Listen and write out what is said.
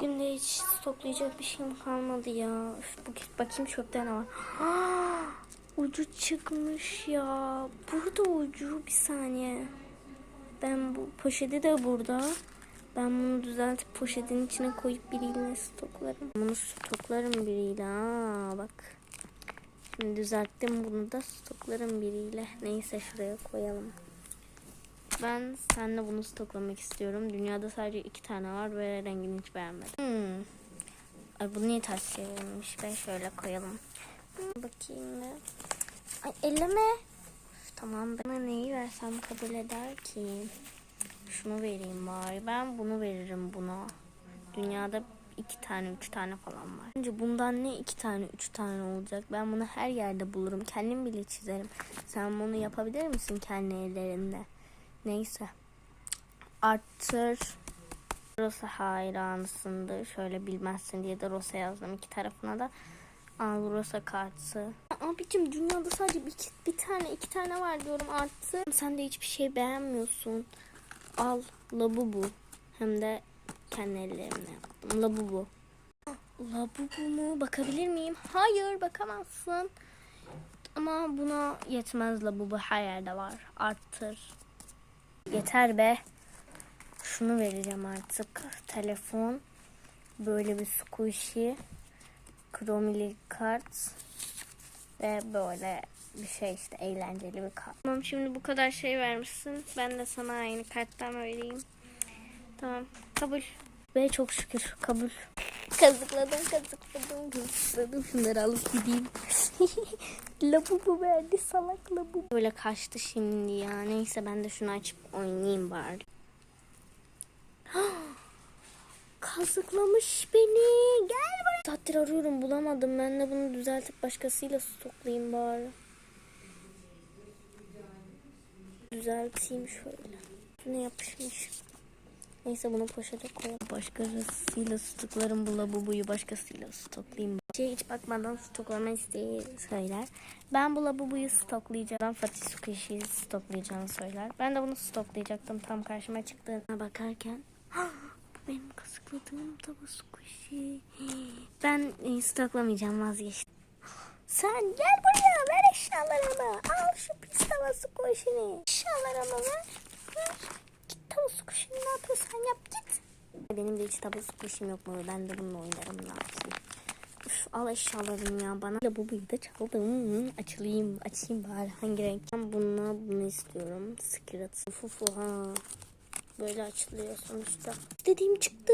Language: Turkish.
Bugün de hiç stoklayacak bir şeyim kalmadı ya. Üf, bugün bakayım çöpte ne var. ucu çıkmış ya. Burada ucu bir saniye. Ben bu poşeti de burada. Ben bunu düzeltip poşetin içine koyup biriyle stoklarım. Bunu stoklarım biriyle. Aa, bak. Şimdi düzelttim bunu da stoklarım biriyle. Neyse şuraya koyalım. Ben seninle bunu stoklamak istiyorum. Dünyada sadece iki tane var ve rengini hiç beğenmedim. Hmm. Ay bu niye ters çevrilmiş? Ben şöyle koyalım. Hmm, Bakayım bir. Ay elleme. Üf, tamam ben Bana neyi versem kabul eder ki. Şunu vereyim bari. Ben bunu veririm buna. Dünyada iki tane, üç tane falan var. Bence bundan ne iki tane, üç tane olacak? Ben bunu her yerde bulurum. Kendim bile çizerim. Sen bunu yapabilir misin kendi ellerinde? Neyse. Arttır. Rosa hayranısındır. Şöyle bilmezsin diye de Rosa yazdım iki tarafına da. Al Rosa kartı. Abicim dünyada sadece bir, bir tane iki tane var diyorum arttı. Sen de hiçbir şey beğenmiyorsun. Al labubu. Hem de kendi ellerimle yaptım. Labubu. Labubu mu? Bakabilir miyim? Hayır bakamazsın. Ama buna yetmez labubu her yerde var. Arttır. Yeter be. Şunu vereceğim artık. Telefon. Böyle bir squishy. Kromili kart. Ve böyle bir şey işte eğlenceli bir kart. Tamam şimdi bu kadar şey vermişsin. Ben de sana aynı karttan vereyim. Tamam kabul. Ve çok şükür kabul. Kazıkladım kazıkladım kazıkladım. Şunları alıp gideyim. labubu verdi salak labubu. Böyle kaçtı şimdi ya. Neyse ben de şunu açıp oynayayım bari. Kazıklamış beni. Gel buraya. Saattir arıyorum bulamadım. Ben de bunu düzeltip başkasıyla stoklayayım bari. Düzelteyim şöyle. Ne yapışmış. Neyse bunu poşete koyalım. Başkasıyla stoklarım bu labubuyu başkasıyla stoklayayım. Şey hiç bakmadan stoklama isteği söyler. Ben bu labubuyu stoklayacağım. Fatih Squishy'yi stoklayacağını söyler. Ben de bunu stoklayacaktım tam karşıma çıktığına bakarken. bu benim kasıkladığım tava squishy. Ben e, stoklamayacağım vazgeçtim. Sen gel buraya ver eşyalarımı. Al şu pis tava squishy'ni. Eşyalarımı ver. Ver. Tava squishy'ni ne yapıyorsan yap git. Benim de hiç tava squishy'm yok mu? Ben de bununla oynarım ne yapayım. Üf, al eşyalarımı ya bana. Bu da çaldım. Açılayım. Açayım bari. Hangi renk? Ben bunu, bunu istiyorum. Skirt. Fufu ha. Böyle açılıyor sonuçta. Dediğim çıktı.